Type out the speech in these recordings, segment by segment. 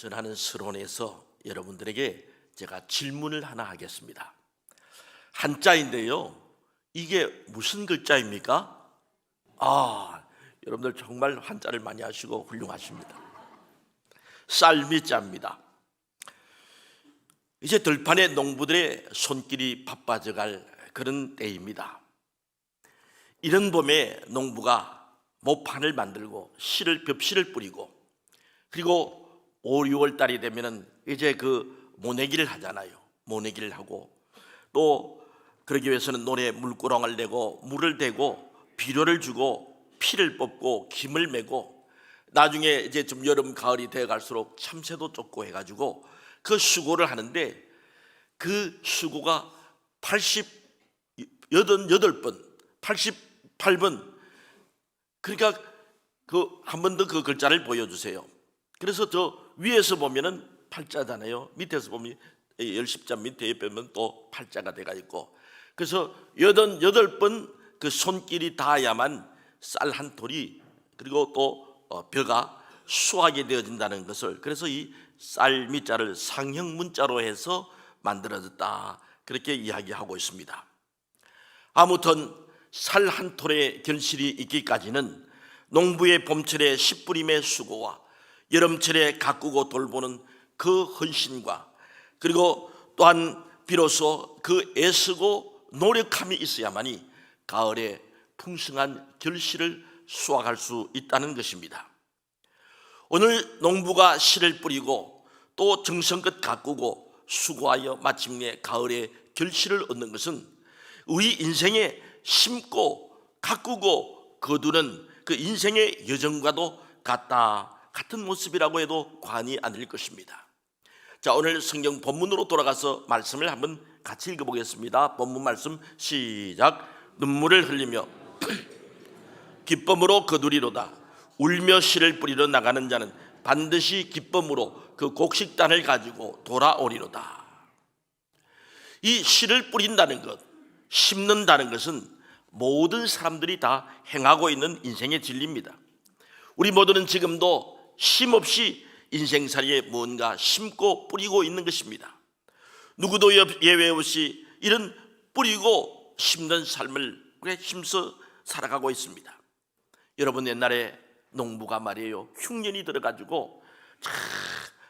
전하는 서론에서 여러분들에게 제가 질문을 하나 하겠습니다. 한자인데요. 이게 무슨 글자입니까? 아, 여러분들 정말 한자를 많이 하시고 훌륭하십니다. 쌀미자입니다. 이제 들판의 농부들의 손길이 바빠져갈 그런 때입니다. 이런 봄에 농부가 모판을 만들고 씨를 벽실을 뿌리고 그리고 5, 6월 달이 되면은 이제 그 모내기를 하잖아요. 모내기를 하고 또 그러기 위해서는 논에 물구렁을 내고 물을 대고 비료를 주고 피를 뽑고 김을 메고 나중에 이제 좀 여름 가을이 되어 갈수록 참새도 쫓고 해 가지고 그 수고를 하는데 그 수고가 88번 88번 그러니까 그 한 번 더 그 글자를 보여주세요. 그래서 저 위에서 보면은 팔자잖아요. 밑에서 보면 열십자 밑에 보면 또 팔자가 돼가 있고 그래서 여덟 여덟 번 그 손길이 닿아야만 쌀한 톨이 그리고 또 어, 벼가 수하게 되어진다는 것을 그래서 이 쌀 밑자를 상형 문자로 해서 만들어졌다 그렇게 이야기하고 있습니다. 아무튼 살한 톨의 결실이 있기까지는 농부의 봄철의 씨뿌림의 수고와 여름철에 가꾸고 돌보는 그 헌신과 그리고 또한 비로소 그 애쓰고 노력함이 있어야만이 가을에 풍성한 결실을 수확할 수 있다는 것입니다. 오늘 농부가 씨를 뿌리고 또 정성껏 가꾸고 수고하여 마침내 가을에 결실을 얻는 것은 우리 인생에 심고 가꾸고 거두는 그 인생의 여정과도 같다 같은 모습이라고 해도 과언이 아닐 것입니다. 자 오늘 성경 본문으로 돌아가서 말씀을 한번 같이 읽어보겠습니다. 본문 말씀 시작. 눈물을 흘리며 기쁨으로 거두리로다. 울며 씨를 뿌리러 나가는 자는 반드시 기쁨으로 그 곡식단을 가지고 돌아오리로다. 이 씨를 뿌린다는 것, 심는다는 것은 모든 사람들이 다 행하고 있는 인생의 진리입니다. 우리 모두는 지금도 쉼 없이 인생살이에 뭔가 심고 뿌리고 있는 것입니다. 누구도 예외 없이 이런 뿌리고 심는 삶을 우리 힘써 살아가고 있습니다. 여러분 옛날에 농부가 말이에요 흉년이 들어가지고 자,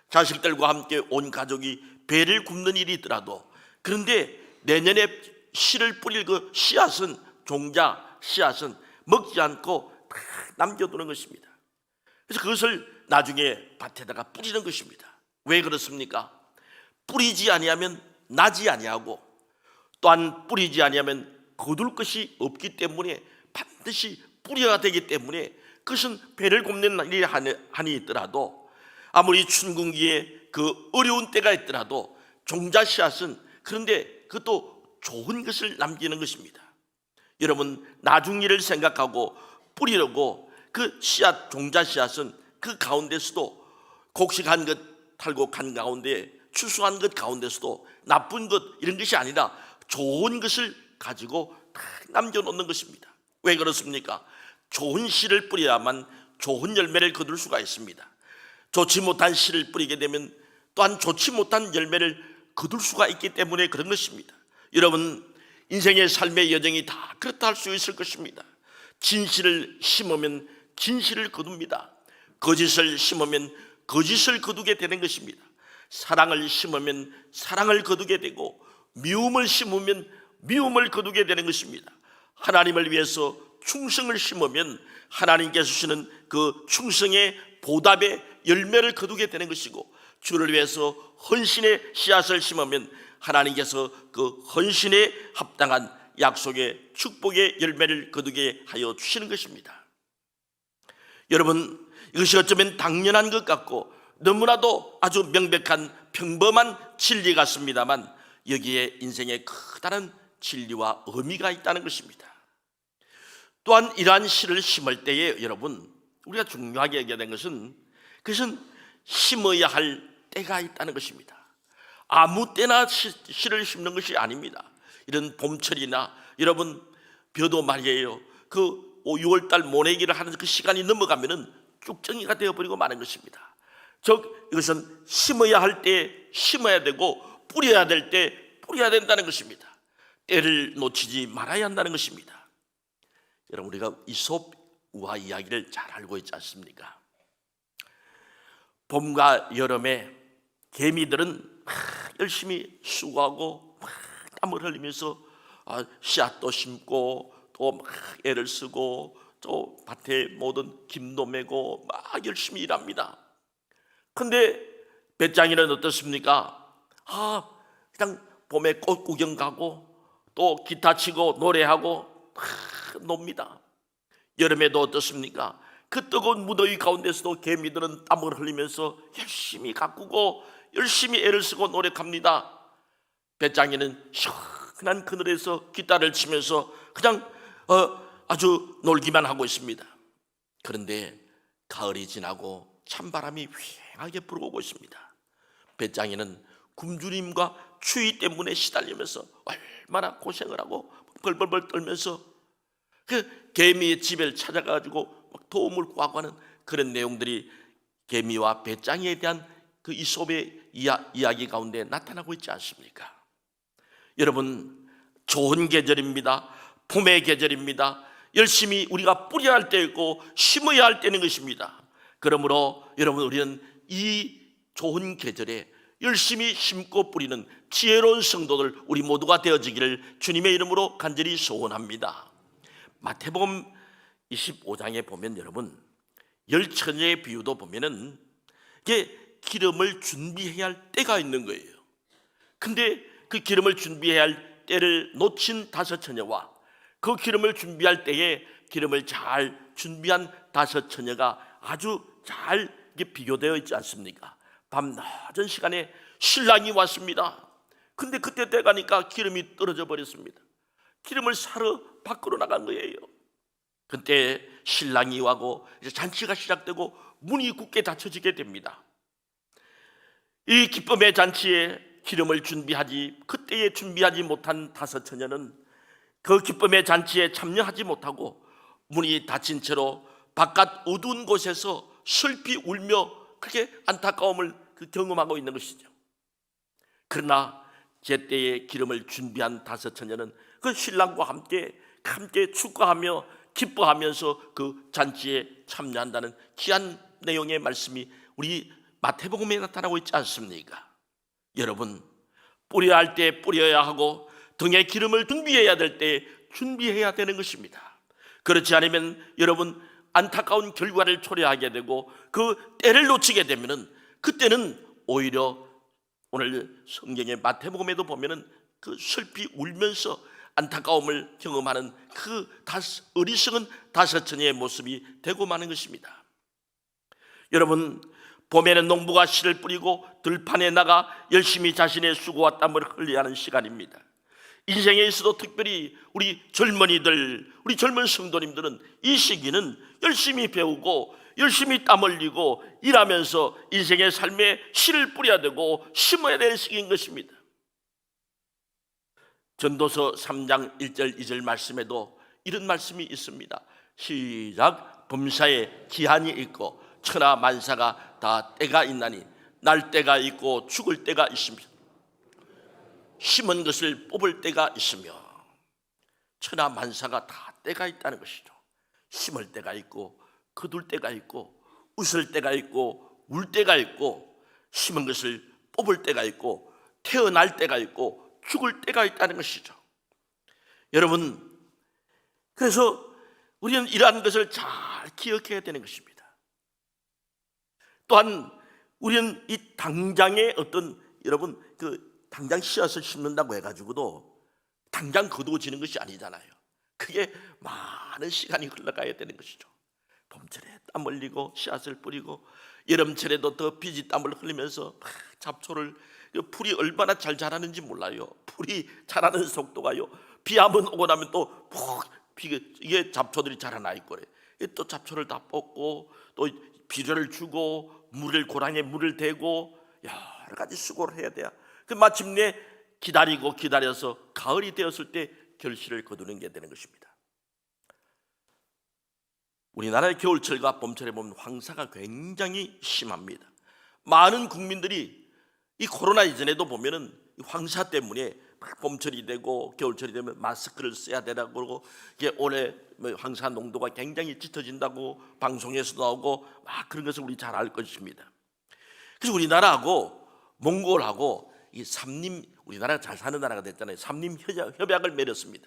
자식들과 함께 온 가족이 배를 굽는 일이 있더라도 그런데 내년에 씨를 뿌릴 그 씨앗은 종자 씨앗은 먹지 않고 다 남겨두는 것입니다. 그래서 그것을 나중에 밭에다가 뿌리는 것입니다. 왜 그렇습니까? 뿌리지 아니하면 나지 아니하고 또한 뿌리지 아니하면 거둘 것이 없기 때문에 반드시 뿌려야 되기 때문에 그것은 배를 굽는 일이 한이 있더라도 아무리 춘궁기에 그 어려운 때가 있더라도 종자 씨앗은 그런데 그것도 좋은 것을 남기는 것입니다. 여러분 나중 일을 생각하고 뿌리려고 그 씨앗 종자 씨앗은 그 가운데서도 곡식한 것 탈곡 한 가운데 추수한 것 가운데서도 나쁜 것 이런 것이 아니라 좋은 것을 가지고 다 남겨놓는 것입니다. 왜 그렇습니까? 좋은 씨를 뿌려야만 좋은 열매를 거둘 수가 있습니다. 좋지 못한 씨를 뿌리게 되면 또한 좋지 못한 열매를 거둘 수가 있기 때문에 그런 것입니다. 여러분 인생의 삶의 여정이 다 그렇다 할 수 있을 것입니다. 진실을 심으면 진실을 거둡니다. 거짓을 심으면 거짓을 거두게 되는 것입니다. 사랑을 심으면 사랑을 거두게 되고 미움을 심으면 미움을 거두게 되는 것입니다. 하나님을 위해서 충성을 심으면 하나님께서 주시는 그 충성의 보답의 열매를 거두게 되는 것이고 주를 위해서 헌신의 씨앗을 심으면 하나님께서 그 헌신에 합당한 약속의 축복의 열매를 거두게 하여 주시는 것입니다. 여러분 이것이 어쩌면 당연한 것 같고 너무나도 아주 명백한 평범한 진리 같습니다만 여기에 인생의 커다란 진리와 의미가 있다는 것입니다. 또한 이러한 씨를 심을 때에 여러분 우리가 중요하게 얘기된 것은 그것은 심어야 할 때가 있다는 것입니다. 아무 때나 씨를 심는 것이 아닙니다. 이런 봄철이나 여러분 벼도 말이에요. 그 6월달 모내기를 하는 그 시간이 넘어가면은 쭉정이가 되어버리고 마는 것입니다. 즉 이것은 심어야 할 때 심어야 되고 뿌려야 될 때 뿌려야 된다는 것입니다. 때를 놓치지 말아야 한다는 것입니다. 여러분 우리가 이솝 우화 이야기를 잘 알고 있지 않습니까? 봄과 여름에 개미들은 막 열심히 수고하고 막 땀을 흘리면서 아, 씨앗도 심고 또 막 애를 쓰고 또 밭에 모든 김도 메고 막 열심히 일합니다. 근데 배짱이는 어떻습니까? 아 그냥 봄에 꽃 구경 가고 또 기타 치고 노래하고 아, 놉니다. 여름에도 어떻습니까? 그 뜨거운 무더위 가운데서도 개미들은 땀을 흘리면서 열심히 가꾸고 열심히 애를 쓰고 노력합니다. 배짱이는 시원한 그늘에서 기타를 치면서 그냥 어, 아주 놀기만 하고 있습니다. 그런데 가을이 지나고 찬바람이 휑하게 불어오고 있습니다. 배짱이는 굶주림과 추위 때문에 시달리면서 얼마나 고생을 하고 벌벌벌 떨면서 그 개미의 집을 찾아가지고 막 도움을 구하고 하는 그런 내용들이 개미와 배짱이에 대한 그 이솝의 이야, 이야기 가운데 나타나고 있지 않습니까? 여러분 좋은 계절입니다. 봄의 계절입니다. 열심히 우리가 뿌려야 할 때 있고 심어야 할 때는 것입니다. 그러므로 여러분 우리는 이 좋은 계절에 열심히 심고 뿌리는 지혜로운 성도들 우리 모두가 되어지기를 주님의 이름으로 간절히 소원합니다. 마태복음 25장에 보면 여러분 열 처녀의 비유도 보면은 이게 기름을 준비해야 할 때가 있는 거예요. 근데 그 기름을 준비해야 할 때를 놓친 다섯 처녀와 그 기름을 준비할 때에 기름을 잘 준비한 다섯 처녀가 아주 잘 비교되어 있지 않습니까? 밤 낮은 시간에 신랑이 왔습니다. 근데 그때 때 가니까 기름이 떨어져 버렸습니다. 기름을 사러 밖으로 나간 거예요. 그때 신랑이 와고 이제 잔치가 시작되고 문이 굳게 닫혀지게 됩니다. 이 기쁨의 잔치에 기름을 준비하지 그때에 준비하지 못한 다섯 처녀는 그 기쁨의 잔치에 참여하지 못하고 문이 닫힌 채로 바깥 어두운 곳에서 슬피 울며 그렇게 안타까움을 그 경험하고 있는 것이죠. 그러나 제때에 기름을 준비한 다섯 처녀는 그 신랑과 함께 함께 축하하며 기뻐하면서 그 잔치에 참여한다는 귀한 내용의 말씀이 우리 마태복음에 나타나고 있지 않습니까? 여러분 뿌려야 할 때 뿌려야 하고 등에 기름을 준비해야 될 때 준비해야 되는 것입니다. 그렇지 않으면 여러분 안타까운 결과를 초래하게 되고 그 때를 놓치게 되면은 그때는 오히려 오늘 성경의 마태복음에도 보면은 그 슬피 울면서 안타까움을 경험하는 그 다섯, 어리석은 다섯 처녀의 모습이 되고 마는 것입니다. 여러분 봄에는 농부가 씨를 뿌리고 들판에 나가 열심히 자신의 수고와 땀을 흘려하는 시간입니다. 인생에 있어도 특별히 우리 젊은이들, 우리 젊은 성도님들은 이 시기는 열심히 배우고 열심히 땀 흘리고 일하면서 인생의 삶에 씨를 뿌려야 되고 심어야 되는 시기인 것입니다. 전도서 3장 1절 2절 말씀에도 이런 말씀이 있습니다. 시작 범사에 기한이 있고 천하 만사가 다 때가 있나니 날 때가 있고 죽을 때가 있습니다. 심은 것을 뽑을 때가 있으며 천하 만사가 다 때가 있다는 것이죠. 심을 때가 있고 거둘 때가 있고 웃을 때가 있고 울 때가 있고 심은 것을 뽑을 때가 있고 태어날 때가 있고 죽을 때가 있다는 것이죠. 여러분 그래서 우리는 이러한 것을 잘 기억해야 되는 것입니다. 또한 우리는 이 당장의 어떤 여러분 그 당장 씨앗을 심는다고 해가지고도 당장 거두어지는 것이 아니잖아요. 그게 많은 시간이 흘러가야 되는 것이죠. 봄철에 땀 흘리고 씨앗을 뿌리고 여름철에도 더 비지 땀을 흘리면서 막 잡초를 그 풀이 얼마나 잘 자라는지 몰라요. 풀이 자라는 속도가요. 비 한번 오고 나면 또푹 이게 잡초들이 자라나 있고 그래. 또 잡초를 다 뽑고 또 비료를 주고 물을 고랑에 물을 대고 여러 가지 수고를 해야 돼요. 그 마침내 기다리고 기다려서 가을이 되었을 때 결실을 거두는 게 되는 것입니다. 우리나라의 겨울철과 봄철에 보면 황사가 굉장히 심합니다. 많은 국민들이 이 코로나 이전에도 보면은 이 황사 때문에 막 봄철이 되고 겨울철이 되면 마스크를 써야 되라고 그러고 이게 올해 뭐 황사 농도가 굉장히 짙어진다고 방송에서 나오고 막 그런 것을 우리 잘 알 것입니다. 그래서 우리나라하고 몽골하고 이 삼림 우리나라가 잘 사는 나라가 됐잖아요. 삼림 협약, 협약 을 맺었습니다.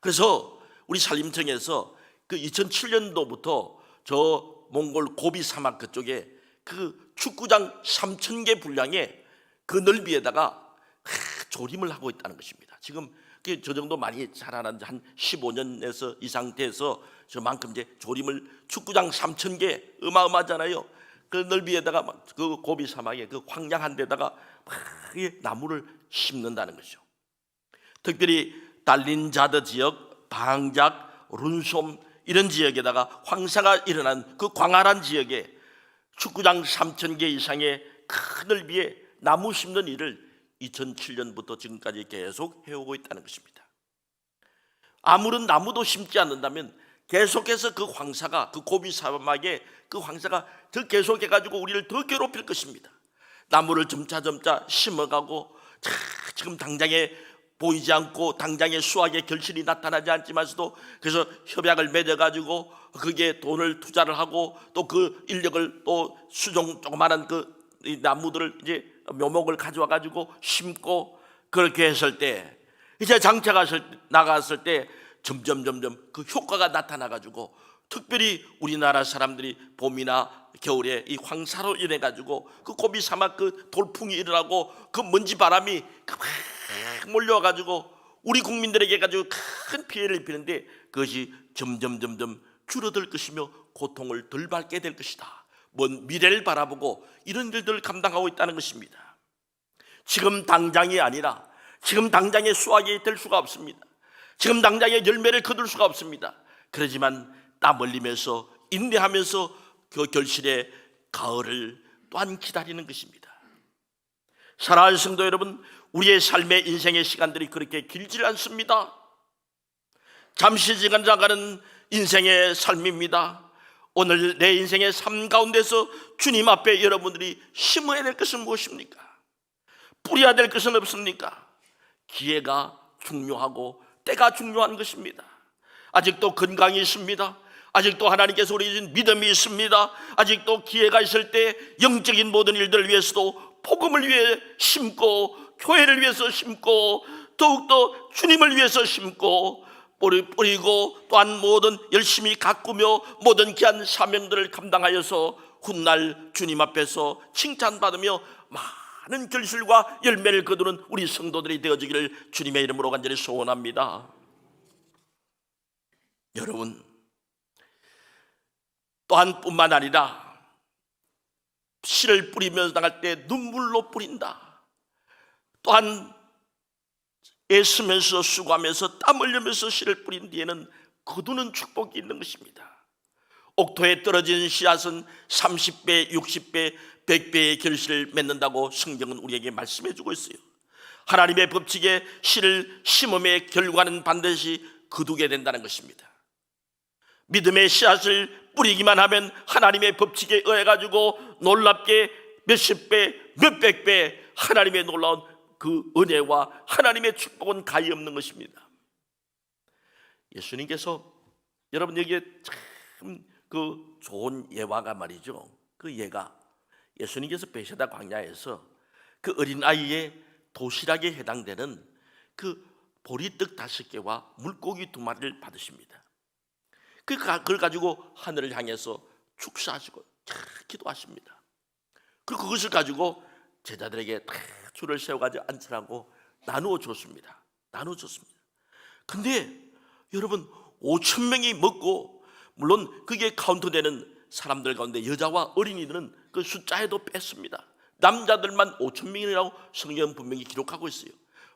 그래서 우리 산림청에서 그 2007년도부터 저 몽골 고비 사막 그쪽에 그 축구장 3천 개 분량의 그 넓이에다가 하, 조림을 하고 있다는 것입니다. 지금 그저 정도 많이 자라는 한 15년에서 이 상태에서 저만큼 이제 조림을 축구장 3천 개 어마어마하잖아요. 그 넓이에다가 막그 고비 사막에 그 황량한 데다가 나무를 심는다는 것이죠. 특별히 달린자드 지역, 방작, 룬솜 이런 지역에다가 황사가 일어난 그 광활한 지역에 축구장 3천 개 이상의 큰 넓이에 나무 심는 일을 2007년부터 지금까지 계속 해오고 있다는 것입니다. 아무런 나무도 심지 않는다면 계속해서 그 황사가 그 고비 사막에 그 황사가 더 계속해 가지고 우리를 더 괴롭힐 것입니다. 나무를 점차 점차 심어가고 자, 지금 당장에 보이지 않고 당장에 수확의 결실이 나타나지 않지만서도 그래서 협약을 맺어가지고 그게 돈을 투자를 하고 또 그 인력을 또 수종 조그마한 그이 나무들을 이제 묘목을 가져와 가지고 심고 그렇게 했을 때 이제 장차가 슬- 나갔을 때 점점 점점 그 효과가 나타나 가지고 특별히 우리나라 사람들이 봄이나 겨울에 이 황사로 인해 가지고 그 고비 사막 그 돌풍이 일어나고 그 먼지 바람이 그막 몰려와 가지고 우리 국민들에게 가지고 큰 피해를 입히는데 그것이 점점 점점 줄어들 것이며 고통을 덜 받게 될 것이다. 먼 미래를 바라보고 이런 일들을 감당하고 있다는 것입니다. 지금 당장이 아니라 지금 당장의 수확이 될 수가 없습니다. 지금 당장의 열매를 거둘 수가 없습니다. 그러지만 땀 흘리면서 인내하면서 그 결실의 가을을 또한 기다리는 것입니다. 사랑하는 성도 여러분, 우리의 삶의 인생의 시간들이 그렇게 길지 않습니다. 잠시 지나가는 인생의 삶입니다. 오늘 내 인생의 삶 가운데서 주님 앞에 여러분들이 심어야 될 것은 무엇입니까? 뿌려야 될 것은 없습니까? 기회가 중요하고 때가 중요한 것입니다. 아직도 건강이 있습니다. 아직도 하나님께서 우리 주신 믿음이 있습니다. 아직도 기회가 있을 때 영적인 모든 일들을 위해서도 복음을 위해 심고 교회를 위해서 심고 더욱더 주님을 위해서 심고 뿌리, 뿌리고 또한 모든 열심히 가꾸며 모든 귀한 사명들을 감당하여서 훗날 주님 앞에서 칭찬받으며 많은 결실과 열매를 거두는 우리 성도들이 되어지기를 주님의 이름으로 간절히 소원합니다. 여러분 또한 뿐만 아니라 씨를 뿌리면서 나갈 때 눈물로 뿌린다. 또한 애쓰면서 수고하면서 땀 흘리면서 씨를 뿌린 뒤에는 거두는 축복이 있는 것입니다. 옥토에 떨어진 씨앗은 30배, 60배, 100배의 결실을 맺는다고 성경은 우리에게 말씀해 주고 있어요. 하나님의 법칙에 씨를 심음의 결과는 반드시 거두게 된다는 것입니다. 믿음의 씨앗을 뿌리기만 하면 하나님의 법칙에 의해 가지고 놀랍게 몇십 배, 몇백 배 하나님의 놀라운 그 은혜와 하나님의 축복은 가히 없는 것입니다. 예수님께서 여러분 여기에 참 그 좋은 예화가 말이죠. 그 예가 예수님께서 베세다 광야에서 그 어린 아이의 도시락에 해당되는 그 보리떡 다섯 개와 물고기 두 마리를 받으십니다. 그 가- 그걸 가지고 하늘을 향해서 축사하시고 참 기도하십니다. 그리고 그것을 가지고 제자들에게 다 줄을 세워가지고 앉으라고 나누어 줬습니다. 나누어 줬습니다. 근데 여러분 5천 명이 먹고 물론 그게 카운트되는 사람들 가운데 여자와 어린이들은 그 숫자에도 뺐습니다. 남자들만 5천 명이라고 성경 분명히 기록하고 있어요.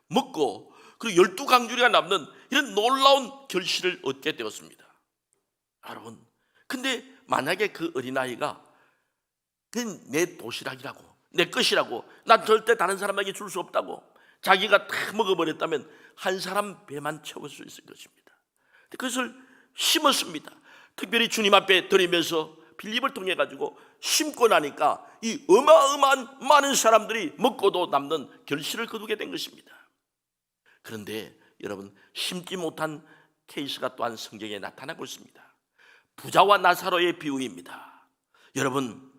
먹고 그리고 열두 강주리가 남는 이런 놀라운 결실을 얻게 되었습니다. 여러분, 근데 만약에 그 어린아이가 내 도시락이라고 내 것이라고 난 절대 다른 사람에게 줄 수 없다고 자기가 다 먹어버렸다면 한 사람 배만 채울 수 있을 것입니다. 그것을 심었습니다. 특별히 주님 앞에 드리면서 빌립을 통해 가지고 심고 나니까 이 어마어마한 많은 사람들이 먹고도 남는 결실을 거두게 된 것입니다. 그런데 여러분 심지 못한 케이스가 또한 성경에 나타나고 있습니다. 부자와 나사로의 비유입니다. 여러분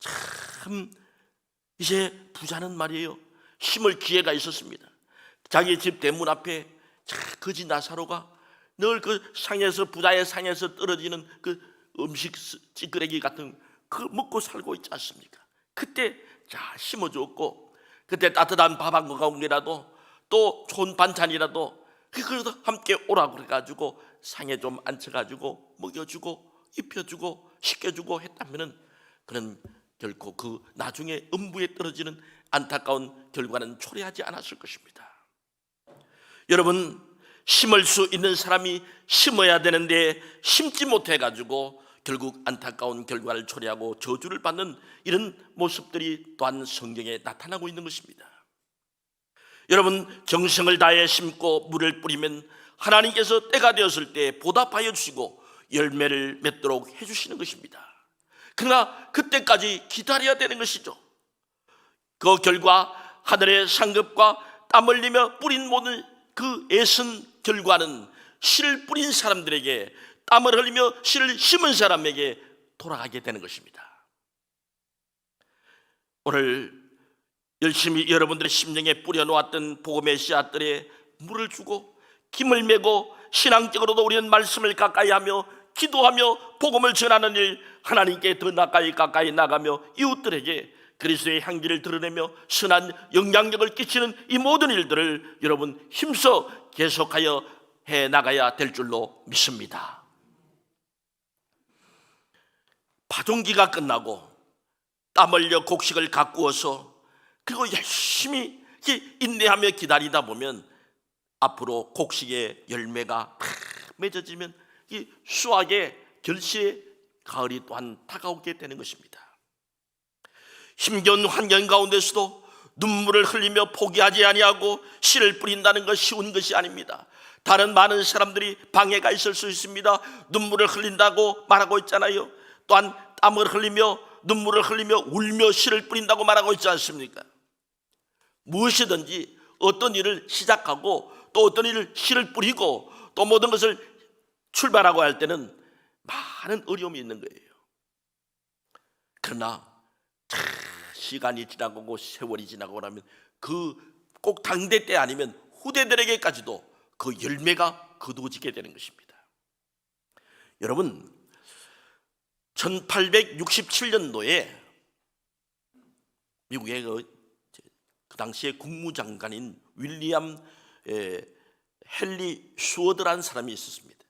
참 이제 부자는 말이에요. 심을 기회가 있었습니다. 자기 집 대문 앞에 참 거지 나사로가 늘 그 상에서 부자의 상에서 떨어지는 그 음식 찌끄레기 같은 그 먹고 살고 있지 않습니까? 그때 자 심어줬고 그때 따뜻한 밥 한 공기라도 또 좋은 반찬이라도 그래도 함께 오라고 그래가지고 상에 좀 앉혀가지고 먹여주고 입혀주고 씻겨주고 했다면은 그는 결코 그 나중에 음부에 떨어지는 안타까운 결과는 초래하지 않았을 것입니다. 여러분 심을 수 있는 사람이 심어야 되는데 심지 못해 가지고 결국 안타까운 결과를 초래하고 저주를 받는 이런 모습들이 또한 성경에 나타나고 있는 것입니다. 여러분 정성을 다해 심고 물을 뿌리면 하나님께서 때가 되었을 때 보답하여 주시고 열매를 맺도록 해 주시는 것입니다. 그러나 그때까지 기다려야 되는 것이죠. 그 결과 하늘의 상급과 땀 흘리며 뿌린 모든 그 애쓴 결과는 씨를 뿌린 사람들에게 땀을 흘리며 씨를 심은 사람에게 돌아가게 되는 것입니다. 오늘 열심히 여러분들의 심령에 뿌려놓았던 복음의 씨앗들에 물을 주고 김을 메고 신앙적으로도 우리는 말씀을 가까이 하며 기도하며 복음을 전하는 일 하나님께 더 가까이 가까이 나가며 이웃들에게 그리스도의 향기를 드러내며 선한 영향력을 끼치는 이 모든 일들을 여러분 힘써 계속하여 해 나가야 될 줄로 믿습니다. 파종기가 끝나고 땀 흘려 곡식을 가꾸어서 그리고 열심히 인내하며 기다리다 보면 앞으로 곡식의 열매가 팍 맺어지면 이 수확의 결실의 가을이 또한 다가오게 되는 것입니다. 힘겨운 환경 가운데서도 눈물을 흘리며 포기하지 아니하고 씨를 뿌린다는 것 쉬운 것이 아닙니다. 다른 많은 사람들이 방해가 있을 수 있습니다. 눈물을 흘린다고 말하고 있잖아요. 또한 땀을 흘리며 눈물을 흘리며 울며 씨를 뿌린다고 말하고 있지 않습니까? 무엇이든지 어떤 일을 시작하고 또 어떤 일을 씨를 뿌리고 또 모든 것을 출발하고 할 때는 많은 어려움이 있는 거예요. 그러나 차, 시간이 지나고 세월이 지나고 나면 그 꼭 당대 때 아니면 후대들에게까지도 그 열매가 거두어지게 되는 것입니다. 여러분 1867년도에 미국의 그, 그 당시의 국무장관인 윌리엄 에, 헨리 수어드라는 사람이 있었습니다.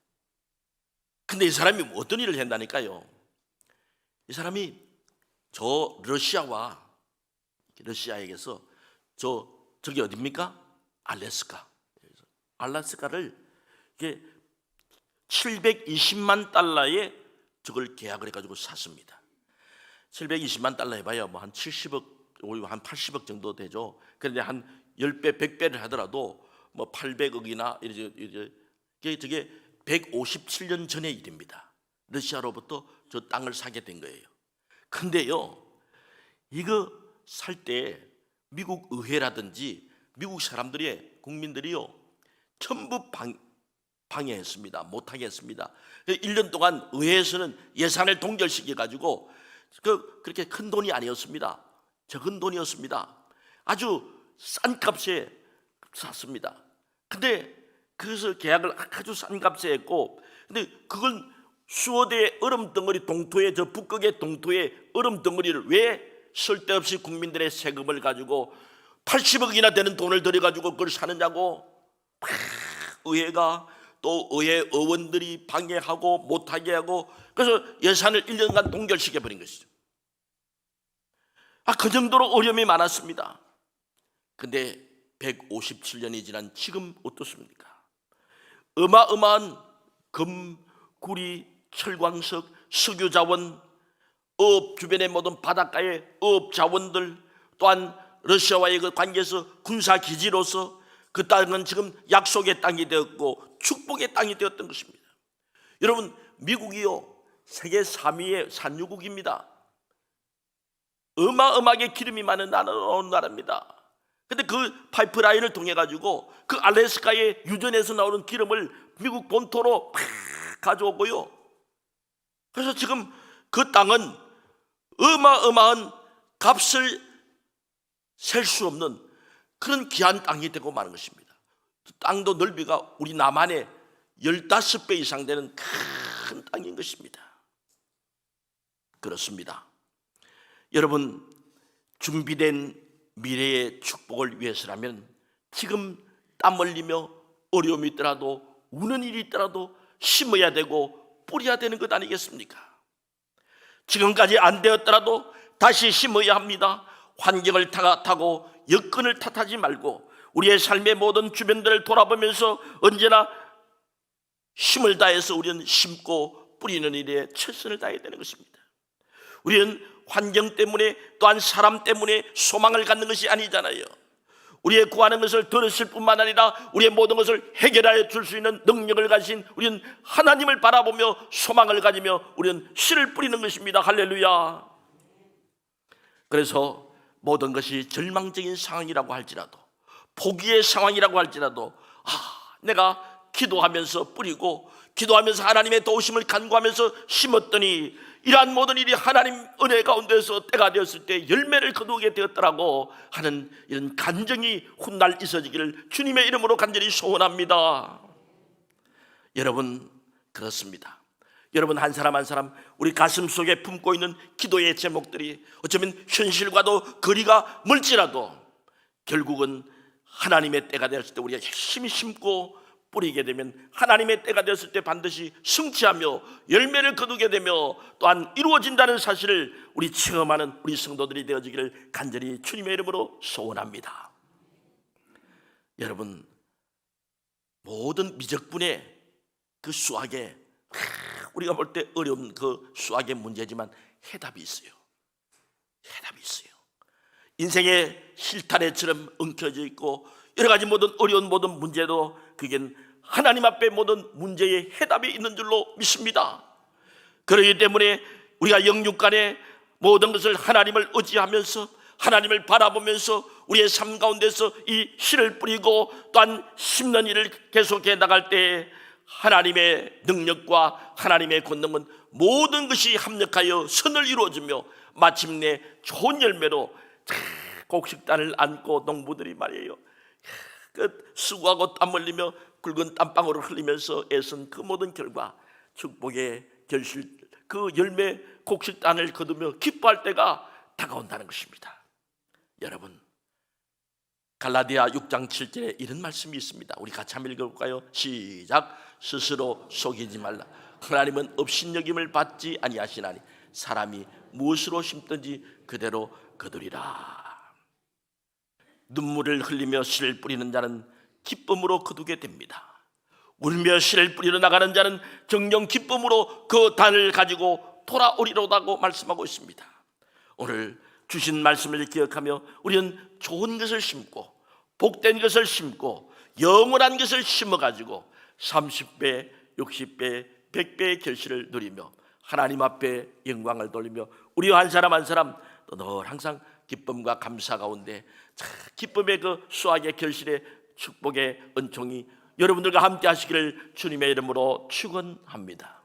근데 이 사람이 어떤 일을 했다니까요. 이 사람이 저 러시아와 러시아에게서 저 저기 어디입니까? 알래스카. 알래스카를 이게 720만 달러에 저걸 계약을 해가지고 샀습니다. 720만 달러 해봐야 뭐 한 70억, 한 80억 정도 되죠. 그런데 한 10배, 100배를 하더라도 뭐 800억이나 이제 이제 저게 157년 전의 일입니다. 러시아로부터 저 땅을 사게 된 거예요. 근데요, 이거 살 때 미국 의회라든지 미국 사람들이 국민들이요 전부 방, 방해했습니다. 못하게 했습니다. 1년 동안 의회에서는 예산을 동결시켜 가지고 그 그렇게 큰 돈이 아니었습니다. 적은 돈이었습니다. 아주 싼 값에 샀습니다. 근데 그래서 계약을 아주 싼 값에 했고 근데 그건 수어대의 얼음 덩어리 동토에 저 북극의 동토에 얼음 덩어리를 왜 쓸데없이 국민들의 세금을 가지고 80억이나 되는 돈을 들여 가지고 그걸 사느냐고 의회가 또 의회 의원들이 방해하고 못하게 하고 그래서 예산을 1년간 동결시켜 버린 것이죠. 아, 그 정도로 어려움이 많았습니다. 근데 157년이 지난 지금 어떻습니까? 어마어마한 금, 구리, 철광석, 석유 자원, 업 주변의 모든 바닷가의 업 자원들 또한 러시아와의 그 관계에서 군사 기지로서 그 땅은 지금 약속의 땅이 되었고 축복의 땅이 되었던 것입니다. 여러분 미국이요 세계 3위의 산유국입니다. 어마어마하게 기름이 많은 나라는 나라입니다. 근데 그 파이프라인을 통해 가지고 그 알래스카의 유전에서 나오는 기름을 미국 본토로 팍 가져오고요. 그래서 지금 그 땅은 어마어마한 값을 셀 수 없는 그런 귀한 땅이 되고 마는 것입니다. 땅도 넓이가 우리 남한의 15배 이상 되는 큰 땅인 것입니다. 그렇습니다. 여러분, 준비된 미래의 축복을 위해서라면 지금 땀 흘리며 어려움이 있더라도 우는 일이 있더라도 심어야 되고 뿌려야 되는 것 아니겠습니까? 지금까지 안 되었더라도 다시 심어야 합니다. 환경을 탓하고 여건을 탓하지 말고 우리의 삶의 모든 주변들을 돌아보면서 언제나 힘을 다해서 우리는 심고 뿌리는 일에 최선을 다해야 되는 것입니다. 우리는 환경 때문에 또한 사람 때문에 소망을 갖는 것이 아니잖아요. 우리의 구하는 것을 들었을 뿐만 아니라 우리의 모든 것을 해결하여 줄 수 있는 능력을 가진 우리는 하나님을 바라보며 소망을 가지며 우리는 씨를 뿌리는 것입니다. 할렐루야. 그래서 모든 것이 절망적인 상황이라고 할지라도 포기의 상황이라고 할지라도 아, 내가 기도하면서 뿌리고 기도하면서 하나님의 도우심을 간구하면서 심었더니 이러한 모든 일이 하나님 은혜 가운데서 때가 되었을 때 열매를 거두게 되었더라고 하는 이런 간정이 훗날 있어지기를 주님의 이름으로 간절히 소원합니다. 여러분 그렇습니다. 여러분 한 사람 한 사람 우리 가슴 속에 품고 있는 기도의 제목들이 어쩌면 현실과도 거리가 멀지라도 결국은 하나님의 때가 되었을 때 우리가 열심히 심고 뿌리게 되면 하나님의 때가 되었을 때 반드시 승치하며 열매를 거두게 되며 또한 이루어진다는 사실을 우리 체험하는 우리 성도들이 되어지기를 간절히 주님의 이름으로 소원합니다. 여러분 모든 미적분의 그 수학에 우리가 볼 때 어려운 그 수학의 문제지만 해답이 있어요. 해답이 있어요. 인생의 실타래처럼 엉켜져 있고 여러 가지 모든 어려운 모든 문제도 그게 하나님 앞에 모든 문제의 해답이 있는 줄로 믿습니다. 그러기 때문에 우리가 영육간에 모든 것을 하나님을 의지하면서 하나님을 바라보면서 우리의 삶 가운데서 이 씨를 뿌리고 또한 심는 일을 계속해 나갈 때 하나님의 능력과 하나님의 권능은 모든 것이 합력하여 선을 이루어지며 마침내 좋은 열매로 곡식단을 안고 농부들이 말이에요. 그 수고하고 땀 흘리며 굵은 땀방울을 흘리면서 애쓴 그 모든 결과 축복의 결실 그 열매 곡식 단을 거두며 기뻐할 때가 다가온다는 것입니다. 여러분 갈라디아 6장 7절에 이런 말씀이 있습니다. 우리 같이 한번 읽어볼까요? 시작 스스로 속이지 말라. 하나님은 업신여김을 받지 아니하시나니 사람이 무엇으로 심든지 그대로 거두리라. 눈물을 흘리며 씨를 뿌리는 자는 기쁨으로 거두게 됩니다. 울며 씨를 뿌리러 나가는 자는 정령 기쁨으로 그 단을 가지고 돌아오리로다고 말씀하고 있습니다. 오늘 주신 말씀을 기억하며 우리는 좋은 것을 심고 복된 것을 심고 영원한 것을 심어 가지고 30배, 60배, 100배의 결실을 누리며 하나님 앞에 영광을 돌리며 우리 한 사람 한 사람 또늘 항상 기쁨과 감사 가운데 참 기쁨의 그 수학의 결실의 축복의 은총이 여러분들과 함께 하시기를 주님의 이름으로 축원합니다.